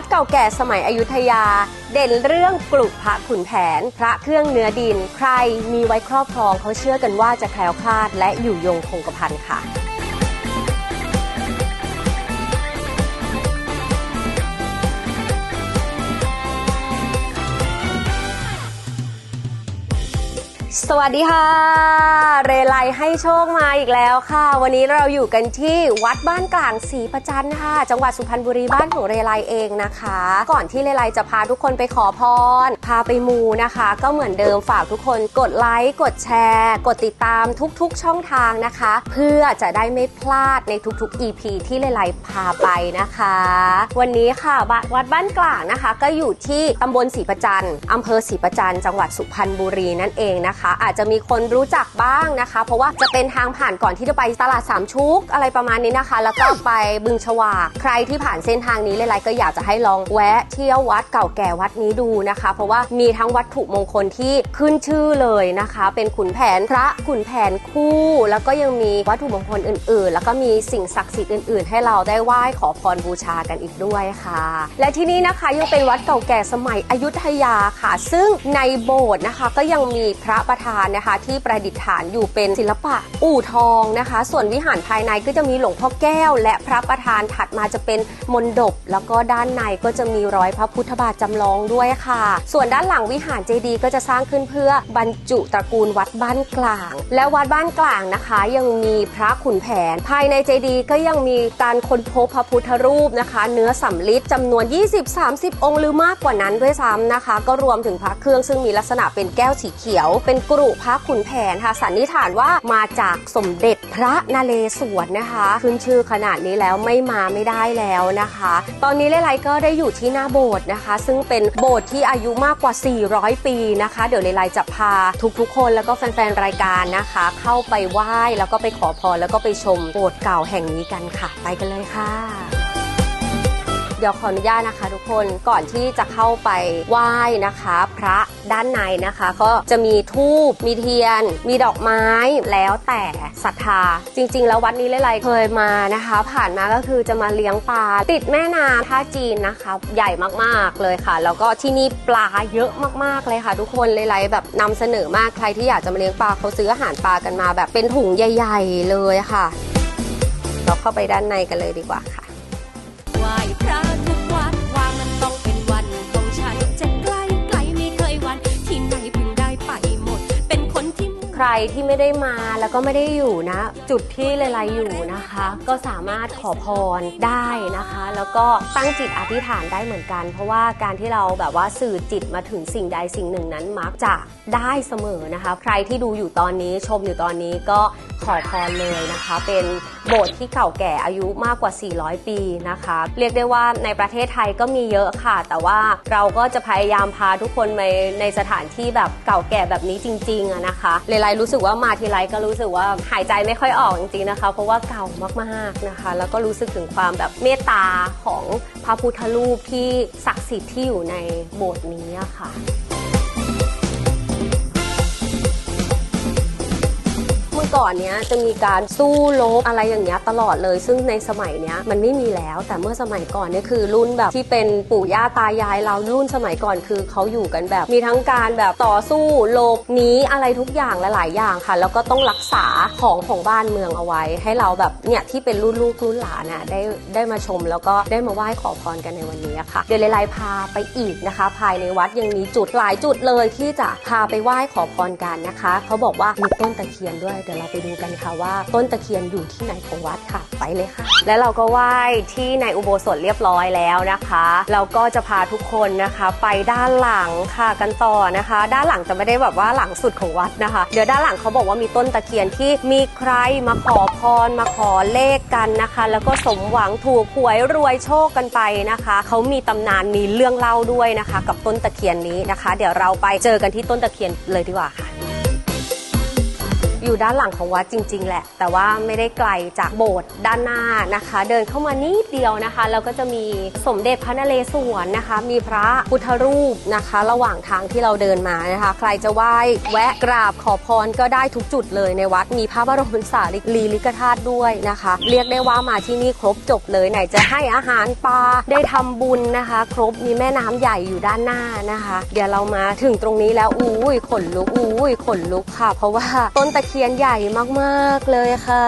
ดเก่าแก่สมัยอยุธยา เด่นเรื่องกลุพระขุนแผน พระเครื่องเนื้อดิน ใครมีไว้ครอบครองเขาเชื่อกันว่าจะแคล้วคลาดและอยู่ยงคงกระพันค่ะ สวัสดีค่ะ เรไลให้โชคมาอีกแล้วค่ะ วันนี้เราอยู่กันที่วัดบ้านกลางศรีประจันค่ะ จังหวัดสุพรรณบุรีบ้านของเรไลเองนะคะ ก่อนที่เรไลจะพาทุกคนไปขอพร พาไปมูนะคะ ก็เหมือนเดิมฝากทุกคนกดไลค์กดแชร์ กดติดตามทุกๆช่องทางนะคะ เพื่อจะได้ไม่พลาดในทุกๆ EP ที่เรไลพาไปนะคะ วันนี้ค่ะวัดบ้านกลางนะคะ ก็อยู่ที่ตำบลศรีประจันอำเภอศรีประจันจังหวัดสุพรรณบุรีนั่นเองนะคะอาจจะมีคนรู้จักบ้างนะคะ เพราะว่าจะเป็นทางผ่านก่อนที่จะไปตลาดสามชุกอะไรประมาณนี้นะคะ แล้วก็ไปบึงฉวากใครที่ผ่านเส้นทางนี้เลยๆก็อยากจะให้ลองแวะเที่ยววัดเก่าแก่วัดนี้ดูนะคะ เพราะว่ามีทั้งวัตถุมงคลที่ขึ้นชื่อเลยนะคะ เป็นขุนแผนพระขุนแผนคู่ แล้วก็ยังมีวัตถุมงคลอื่น ๆ แล้วก็มีสิ่งศักดิ์สิทธิ์อื่น ๆ ให้เราได้ไหว้ขอพรบูชากันอีกด้วยค่ะ และที่นี่นะคะยังเป็นวัดเก่าแก่สมัยอยุธยาค่ะ ซึ่งในโบสถ์นะคะก็ยังมีพระประธานนะคะ ที่ประดิษฐานอยู่เป็นศิลปะอู่ทองนะคะ ส่วนวิหารภายในก็จะมีหลวงพ่อแก้ว และพระประธานถัดมาจะเป็นมนดบแล้วก็ด้านในก็จะมีรอยพระพุทธบาทจำลองด้วยค่ะ ส่วนด้านหลังวิหารเจดีย์ก็จะสร้างขึ้นเพื่อบรรจุตระกูลวัดบ้านกลาง และวัดบ้านกลางนะคะ ยังมีพระขุนแผน ภายในเจดีย์ก็ยังมีการค้นพบพระพุทธรูปนะคะ เนื้อสำริดจำนวน 20-30 องค์หรือมากกว่านั้นด้วยซ้ำนะคะ ก็รวมถึงพระเครื่องซึ่งมีลักษณะเป็นแก้วสีเขียวเป็นกรุพระขุนแผนค่ะสันนิษฐานว่ามาจากสมเด็จพระนเรศวรนะคะ ขึ้นชื่อขนาดนี้แล้วไม่มาไม่ได้แล้วนะคะ ตอนนี้เลไลก็ได้อยู่ที่หน้าโบสถ์นะคะ ซึ่งเป็นโบสถ์ที่อายุมากกว่า 400 ปีนะคะ เดี๋ยวเลไลจะพาทุกๆ คนแล้วก็แฟนๆรายการนะคะ เข้าไปไหว้แล้วก็ไปขอพรแล้วก็ไปชมโบสถ์เก่าแห่งนี้กันค่ะ ไปกันเลยค่ะ เดี๋ยวขออนุญาตนะคะ ทุกคนก่อนที่จะเข้าไปไหว้นะคะ พระด้านในนะคะ ก็จะมีทูบมีเทียน มีดอกไม้แล้วแต่ศรัทธา จริง ๆ แล้ววัดนี้เลไลเคยมานะคะ ผ่านมาก็คือจะมาเลี้ยงปลาติดแม่น้ำท่าจีนนะคะ ใหญ่มากๆเลยค่ะ แล้วก็ที่นี่ปลาเยอะมากๆเลยค่ะ ทุกคนเลไลแบบนำเสนอมากใครที่อยากจะมาเลี้ยงปลาเขาซื้ออาหารปลากันมาแบบเป็นถุงใหญ่ ๆ เลยค่ะ เราเข้าไปด้านในกันเลยดีกว่าค่ะไหว้พระ ใครที่ไม่ได้มาแล้วก็ไม่ได้อยู่นะ จุดที่เลไลอยู่นะคะ ก็สามารถขอพรได้นะคะ แล้วก็ตั้งจิตอธิษฐานได้เหมือนกัน เพราะว่าการที่เราแบบว่าสื่อจิตมาถึงสิ่งใดสิ่งหนึ่งนั้นมักจะได้เสมอนะคะ ใครที่ดูอยู่ตอนนี้ชมอยู่ตอนนี้ก็ขอพรเลยนะคะ เป็น โบสถ์ที่เก่าแก่อายุมากกว่า 400 ปีนะคะ เรียกได้ว่าในประเทศไทยก็มีเยอะค่ะ แต่ว่าเราก็จะพยายามพาทุกคนไปในสถานที่แบบเก่าแก่แบบนี้จริงๆอะนะคะเลไลรู้สึกว่ามาทีไรก็รู้สึกว่าหายใจไม่ค่อยออกจริงๆนะคะ เพราะว่าเก่ามากๆนะคะ แล้วก็รู้สึกถึงความแบบเมตตาของพระพุทธรูปที่ศักดิ์สิทธิ์ที่อยู่ในโบสถ์นี้ค่ะ มื่อก่อนเนี้ยจะมีการสู้รบอะไรอย่างเงี้ยตลอดเลย ซึ่งในสมัยเนี้ยมันไม่มีแล้ว แต่เมื่อสมัยก่อนเนี่ยคือรุ่นแบบที่เป็นปู่ย่าตายายเรารุ่นสมัยก่อนคือเขาอยู่กันแบบ มีทั้งการแบบต่อสู้หลบหนีอะไรทุกอย่างหลายๆอย่างค่ะ แล้วก็ต้องรักษาของของบ้านเมืองเอาไว้ ให้เราแบบเนี่ยที่เป็นรุ่นลูกรุ่นหลานน่ะได้ได้มาชมแล้วก็ได้มาไหว้ขอพรกันในวันนี้ค่ะ เดี๋ยวเลไลพาไปอีกนะคะ ภายในวัดยังมีจุดหลายจุดเลยที่จะพาไปไหว้ขอพรกันนะคะ เขาบอกว่ามีต้นตะเคียนด้วยเดี๋ยวเราไปดูกันค่ะว่า ต้นตะเคียนอยู่ที่ไหนของวัดค่ะ ไปเลยค่ะ และเราก็ไหว้ที่ในอุโบสถเรียบร้อยแล้วนะคะ เราก็จะพาทุกคนนะคะ ไปด้านหลังค่ะกันต่อนะคะ ด้านหลังจะไม่ได้แบบว่าหลังสุดของวัดนะคะ เดี๋ยวด้านหลังเขาบอกว่ามีต้นตะเคียนที่มีใครมาขอพรมาขอเลขกันนะคะ แล้วก็สมหวังถูกหวยรวยโชคกันไปนะคะเขามีตำนานมีเรื่องเล่าด้วยนะคะ กับต้นตะเคียนนี้นะคะ เดี๋ยวเราไปเจอกันที่ต้นตะเคียนเลยดีกว่าค่ะ อยู่ด้านหลังของวัดจริง ๆ แหละ แต่ว่าไม่ได้ไกลจากโบสถ์ด้านหน้านะคะ เดินเข้ามานิดเดียวนะคะแล้วก็จะมีสมเด็จพระนเรศวรนะคะ มีพระพุทธรูปนะคะ ระหว่างทางที่เราเดินมานะคะ ใครจะไหว้แวะกราบขอพรก็ได้ทุกจุดเลยในวัดมีพระบรมสารีริกธาตุด้วยนะคะ เรียกได้ว่ามาที่นี่ครบจบเลยไหนจะให้อาหารปลาได้ทำบุญนะคะ ครบมีแม่น้ำใหญ่อยู่ด้านหน้านะคะ เดี๋ยวเรามาถึงตรงนี้แล้วอุ้ยขนลุกอุ้ยขนลุกค่ะ เพราะว่าต้นตะเคียนใหญ่มากๆเลยค่ะ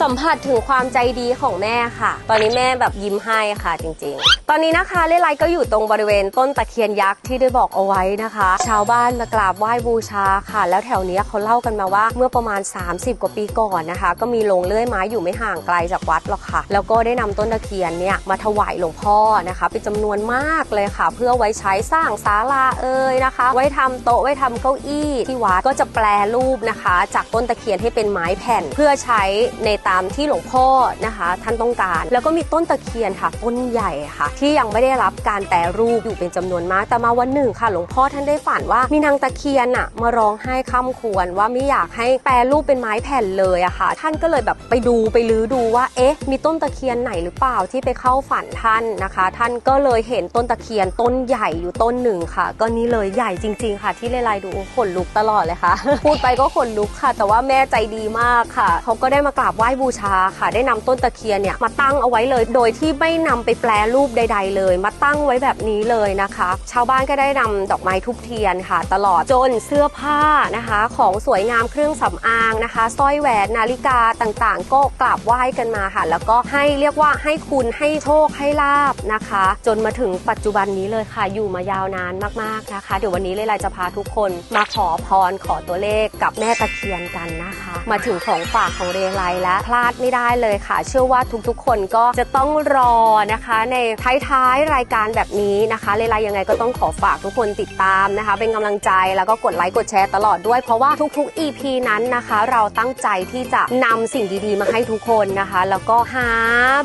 สัมผัสถึงความใจดีของแม่ค่ะ ตอนนี้แม่แบบยิ้มให้ค่ะจริงๆ ตอนนี้นะคะเลไลก็อยู่ตรงบริเวณต้นตะเคียนยักษ์ที่ได้บอกเอาไว้นะคะ ชาวบ้านมากราบไหว้บูชาค่ะ แล้วแถวนี้เขาเล่ากันมาว่าเมื่อประมาณ 30 กว่าปีก่อนนะคะ ก็มีโรงเลื่อยไม้อยู่ไม่ห่างไกลจากวัดหรอกค่ะ แล้วก็ได้นำต้นตะเคียนเนี่ยมาถวายหลวงพ่อนะคะเป็นจำนวนมากเลยค่ะ เพื่อไว้ใช้สร้างศาลาเอ่ยนะคะ ไว้ทำโต๊ะไว้ทำเก้าอี้ที่วัดก็จะแปลรูปนะคะ จากต้นตะเคียนให้เป็นไม้แผ่น เพื่อใช้ในตามที่หลวงพ่อนะคะ ท่านต้องการ แล้วก็มีต้นตะเคียนค่ะต้นใหญ่ค่ะที่ยังไม่ได้รับการแปรรูปอยู่เป็นจำนวนมาก แต่มาวันหนึ่งค่ะ หลวงพ่อท่านได้ฝันว่ามีนางตะเคียนอะมาร้องไห้ค่ำควรว่าไม่อยากให้แปรรูปเป็นไม้แผ่นเลยอะค่ะ ท่านก็เลยแบบไปดูไปลื้อดูว่า เอ๊ะ มีต้นตะเคียนไหนหรือเปล่าที่ไปเข้าฝันท่านนะคะ ท่านก็เลยเห็นต้นตะเคียนต้นใหญ่อยู่ต้นหนึ่งค่ะ ก็นี่เลยใหญ่จริง ๆ ค่ะ ที่เลไลดูขนลุกตลอดเลยค่ะ พูดไปก็ขนลุกค่ะ แต่ว่าแม่ใจดีมากค่ะ เขาก็ได้มากราบไหว้บูชาค่ะ ได้นำต้นตะเคียนเนี่ยมาตั้งเอาไว้เลย โดยที่ไม่นำไปแปลรูปใดๆเลย มาตั้งไว้แบบนี้เลยนะคะ ชาวบ้านก็ได้นำดอกไม้ทุบเทียนค่ะ ตลอดจนเสื้อผ้านะคะ ของสวยงามเครื่องสำอางนะคะสร้อยแหวนนาฬิกาต่างๆ ก็กราบไหว้กันมาค่ะ แล้วก็ให้เรียกว่าให้คุณให้โชคให้ลาบนะคะ จนมาถึงปัจจุบันนี้เลยค่ะ อยู่มายาวนานมากๆนะคะ เดี๋ยววันนี้เลยไลจะพาทุกคนมาขอพรขอตัวเลขกับแม่ตะเคียนกันนะคะ มาถึงของฝากของเรไลและพลาดไม่ได้เลยค่ะ เชื่อว่าทุกๆ คนก็จะต้องรอนะคะ ในท้ายๆ รายการแบบนี้นะคะเรไลยังไงก็ต้องขอฝากทุกคนติดตามนะคะ เป็นกำลังใจแล้วก็กดไลค์กดแชร์ตลอดด้วย เพราะว่าทุกๆ EP นั้นนะคะ เราตั้งใจที่จะนำสิ่งดีๆ มาให้ทุกคนนะคะ แล้วก็หา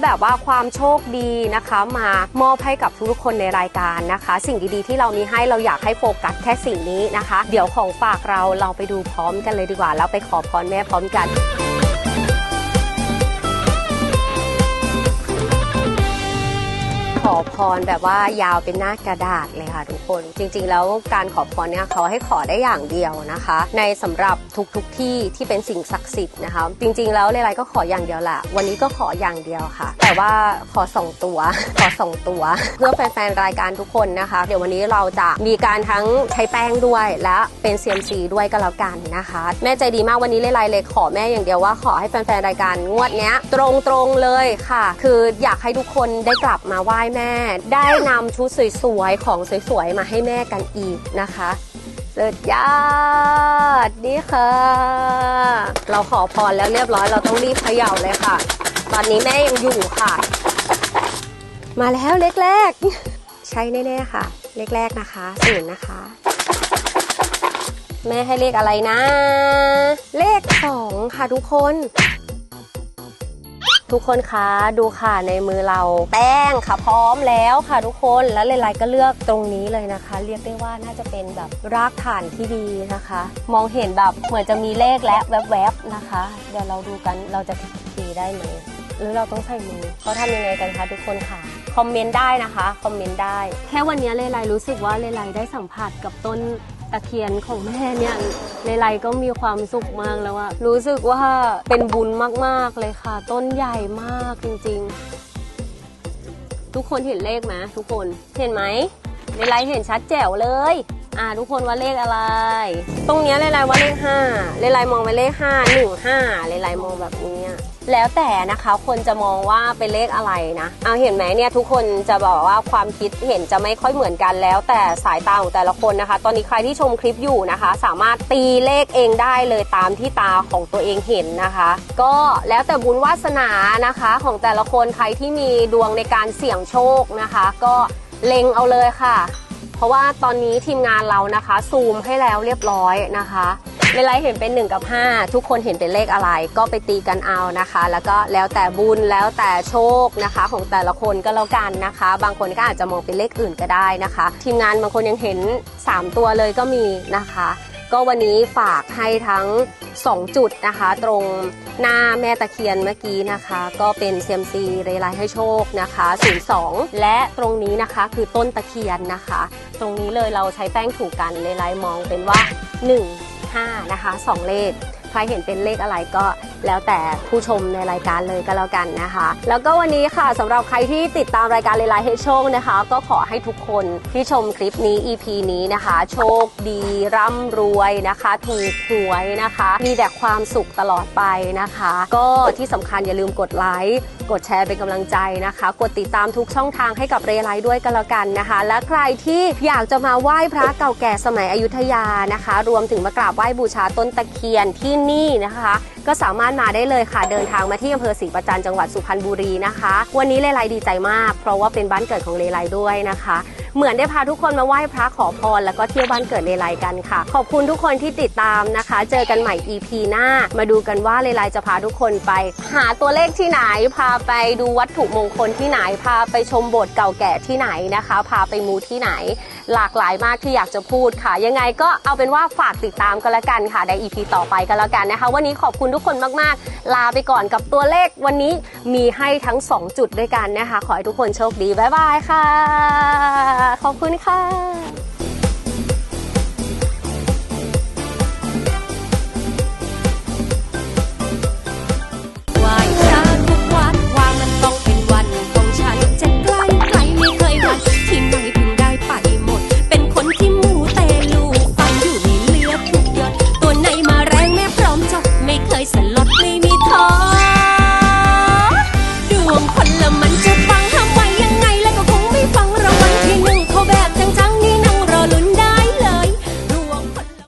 แบบว่าความโชคดีนะคะ มามอบให้กับทุกๆคนในรายการนะคะ สิ่งดีๆ ที่เรามีให้เราอยากให้โฟกัสแค่สิ่งนี้นะคะ เดี๋ยวของฝากเราเราไปดูพร้อมกันเลยดีกว่าแล้วไปขอพรแม่พร้อมกัน ขอพรแบบว่ายาวเป็นหน้ากระดาษเลยค่ะทุกคน จริง ๆ แล้วการขอพรเนี่ยเขาให้ขอได้อย่างเดียวนะคะ ในสำหรับทุกๆทที่ที่เป็นสิ่งศักดิ์สิทธิ์นะคะ จริง ๆ แล้วเลไลก็ขออย่างเดียวแหละวันนี้ก็ขออย่างเดียวค่ะ แต่ว่าขอสองตัว ขอสองตัว เพื่อแฟนๆรายการทุกคนนะคะ เดี๋ยววันนี้เราจะมีการทั้งใช้แป้งด้วยและเป็น CMC ด้วยก็แล้วกันนะคะ แม่ใจดีมากวันนี้เลไลเลยขอแม่อย่างเดียวว่าขอให้แฟนๆรายการงวดเนี้ยตรงๆเลยค่ะ คืออยากให้ทุกคนได้กลับมาไหว้แม่ได้นำชุดสวยๆ ของสวยๆ มาให้แม่กันอีกนะคะเลิศยอดนี่ค่ะ เราขอพรแล้วเรียบร้อยเราต้องรีบเขย่าเลยค่ะ ตอนนี้แม่ยังอยู่ค่ะ มาแล้วเลขแรก ใช่แน่ๆค่ะ เลขแรกนะคะศูนย์นะคะ แม่ให้เลขอะไรนะ เลขสองค่ะทุกคน ทุกคนคะดูค่ะในมือเราแป้งค่ะพร้อมแล้วค่ะทุกคนแล้วเลไลก็เลือกตรงนี้เลยนะคะ เรียกได้ว่าน่าจะเป็นแบบรากฐานที่ดีนะคะ มองเห็นแบบเหมือนจะมีเลขและแวบๆนะคะ เดี๋ยวเราดูกันเราจะทีได้ไหมหรือเราต้องใส่มือเขาทำยังไงกันคะทุกคนค่ะคอมเมนต์ได้นะคะคอมเมนต์ได้ แค่วันนี้เลไลรู้สึกว่าเลไลได้สัมผัสกับต้น ตะเคียนของแม่เนี่ยในไลก็มีความสุขมากแล้วอะรู้สึกว่าเป็นบุญมากๆเลยค่ะ ต้นใหญ่มากจริงๆ ทุกคนเห็นเลขไหมทุกคนเห็นไหมในไลเห็นชัดแจ๋วเลย อ่า ทุกคนว่าเลขอะไร ตรงเนี้ยเลไลว่าเลขห้าเลไลมองไปเลขห้าหนึ่งห้าเลไลมองแบบนี้ แล้วแต่นะคะคนจะมองว่าเป็นเลขอะไรนะเอาเห็นไหมเนี่ยทุกคนจะบอกว่าความคิดเห็นจะไม่ค่อยเหมือนกันแล้ว แต่สายตาของแต่ละคนนะคะ ตอนนี้ใครที่ชมคลิปอยู่นะคะ สามารถตีเลขเองได้เลยตามที่ตาของตัวเองเห็นนะคะ ก็แล้วแต่บุญวาสนานะคะของแต่ละคนใครที่มีดวงในการเสี่ยงโชคนะคะ ก็เล็งเอาเลยค่ะ เพราะว่าตอนนี้ทีมงานเรานะคะซูมให้แล้วเรียบร้อยนะคะ ในไลฟ์เห็นเป็น1กับ5 ทุกคนเห็นเป็นเลขอะไร ก็ไปตีกันเอานะคะ แล้วก็แล้วแต่บุญแล้วแต่โชคนะคะ ของแต่ละคนก็แล้วกันนะคะ บางคนก็อาจจะมองเป็นเลขอื่นก็ได้นะคะ ทีมงานบางคนยังเห็น 3 ตัวเลยก็มีนะคะ ก็วันนี้ฝากให้ทั้ง 2 จุดนะคะ ตรงหน้าแม่ตะเคียนเมื่อกี้นะคะ ก็เป็นเซียมซีเรไลให้โชคนะคะ02และตรงนี้นะคะคือต้นตะเคียนนะคะ ตรงนี้เลยเราใช้แป้งถูกกันเรไลมองเป็นว่า 1 5นะคะ 2 เลข ใครเห็นเป็นเลขอะไรก็ แล้วแต่ผู้ชมในรายการเลยก็แล้วกันนะคะ แล้วก็วันนี้ค่ะสำหรับใครที่ติดตามรายการเลไลให้โชคนะคะ ก็ขอให้ทุกคนที่ชมคลิปนี้ EP นี้นะคะ โชคดีร่ำรวยนะคะ ถูกหวยนะคะ มีแต่ความสุขตลอดไปนะคะ ก็ที่สำคัญอย่าลืมกดไลค์กดแชร์เป็นกำลังใจนะคะ กดติดตามทุกช่องทางให้กับเรไลด้วยก็แล้วกันนะคะ และใครที่อยากจะมาไหว้พระเก่าแก่สมัยอยุธยานะคะ รวมถึงมากราบไหว้บูชาต้นตะเคียนที่นี่นะคะ ก็สามารถมาได้เลยค่ะ เดินทางมาที่อำเภอศรีประจันจังหวัดสุพรรณบุรีนะคะ วันนี้เลไลดีใจมาก เพราะว่าเป็นบ้านเกิดของเลไลด้วยนะคะ เหมือนได้พาทุกคนมาไหว้พระขอพร แล้วก็เที่ยวบ้านเกิดเลไลกันค่ะ ขอบคุณทุกคนที่ติดตามนะคะ เจอกันใหม่ EP หน้า มาดูกันว่าเลไลจะพาทุกคนไป หาตัวเลขที่ไหน พาไปดูวัตถุมงคลที่ไหน พาไปชมโบสถ์เก่าแก่ที่ไหนนะคะ พาไปมูที่ไหน หลากหลายมากที่อยากจะพูดค่ะ ยังไงก็เอาเป็นว่าฝากติดตามกันละกันค่ะใน EP ต่อไปกันแล้วกันนะคะ วันนี้ขอบคุณทุกคนมากๆ ลาไปก่อนกับตัวเลขวันนี้มีให้ทั้ง 2 จุดด้วยกันนะคะ ขอให้ทุกคนโชคดีบ๊ายบายค่ะ ขอบคุณค่ะ